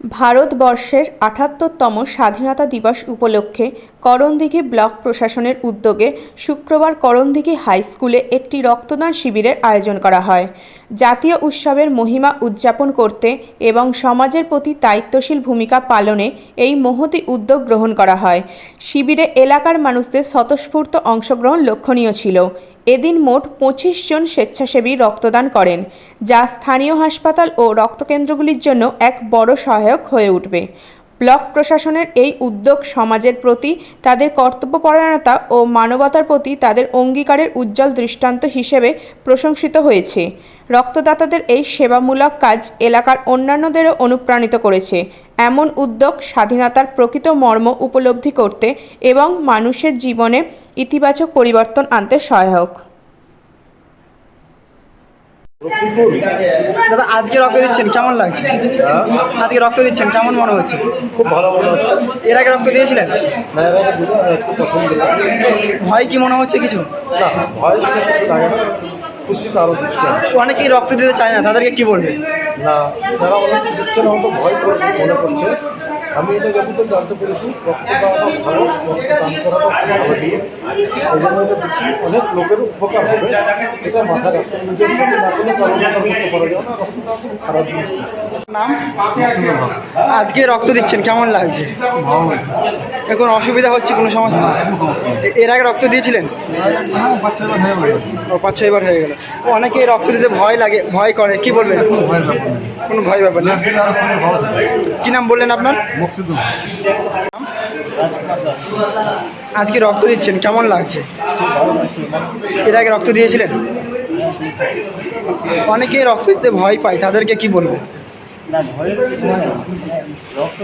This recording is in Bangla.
ভারতবর্ষের আটাত্তরতম স্বাধীনতা দিবস উপলক্ষে করণদিঘি ব্লক প্রশাসনের উদ্যোগে শুক্রবার করণদিঘি হাই স্কুলে একটি রক্তদান শিবিরের আয়োজন করা হয়। জাতীয় উৎসবের মহিমা উদযাপন করতে এবং সমাজের প্রতি দায়িত্বশীল ভূমিকা পালনে এই মহতি উদ্যোগ গ্রহণ করা হয়। শিবিরে এলাকার মানুষদের স্বতঃস্ফূর্ত অংশগ্রহণ লক্ষণীয় ছিল। এদিন মোট পঁচিশ জন স্বেচ্ছাসেবী রক্তদান করেন, যা স্থানীয় হাসপাতাল ও রক্তকেন্দ্রগুলির জন্য এক বড় সহায়ক হয়ে উঠবে। ব্লক প্রশাসনের এই উদ্যোগ সমাজের প্রতি, তাদের কর্তব্যপরায়ণতা ও মানবতার প্রতি তাদের অঙ্গীকারের উজ্জ্বল দৃষ্টান্ত হিসেবে প্রশংসিত হয়েছে। রক্তদাতাদের এই সেবামূলক কাজ এলাকার অন্যান্যদেরও অনুপ্রাণিত করেছে। এমন উদ্যোগ স্বাধীনতার প্রকৃত মর্ম উপলব্ধি করতে এবং মানুষের জীবনে ইতিবাচক পরিবর্তন আনতে সহায়ক। দাদা আজকে রক্ত দিচ্ছেন কেমন লাগছে? আজকে রক্ত দিচ্ছেন কেমন মনে হচ্ছে? খুব ভালো মনে হচ্ছে। এর আগে রক্ত দিয়েছিলেন? ভয় কি মনে হচ্ছে কিছু? খুশিতে আরও দিচ্ছে। অনেকেই রক্ত দিতে চায় না তাদেরকে কি বলবে? না যারা অনেক দিচ্ছে না হয়তো ভয় মনে করছে। আমি এটা যতটুকু জানতে পেরেছি অনেক লোকের উপকার হবে। এটা মাথায় রাখতে খারাপ জিনিস আজকে রক্ত দিচ্ছেন, কেমন লাগছে? এখন অসুবিধা হচ্ছে কোনো সমস্যা? এর আগে রক্ত দিয়েছিলেন? পাঁচ ছয়বার হয়ে গেল। অনেকেই রক্ত দিতে ভয় লাগে, ভয় করে। কি বলবেন? কোনো ভয় ব্যাপার না। কি নাম বললেন আপনার? আজকে রক্ত দিচ্ছেন, কেমন লাগছে? এর আগে রক্ত দিয়েছিলেন? অনেকেই রক্ত দিতে ভয় পায়, তাদেরকে কি বলব? রক্ত।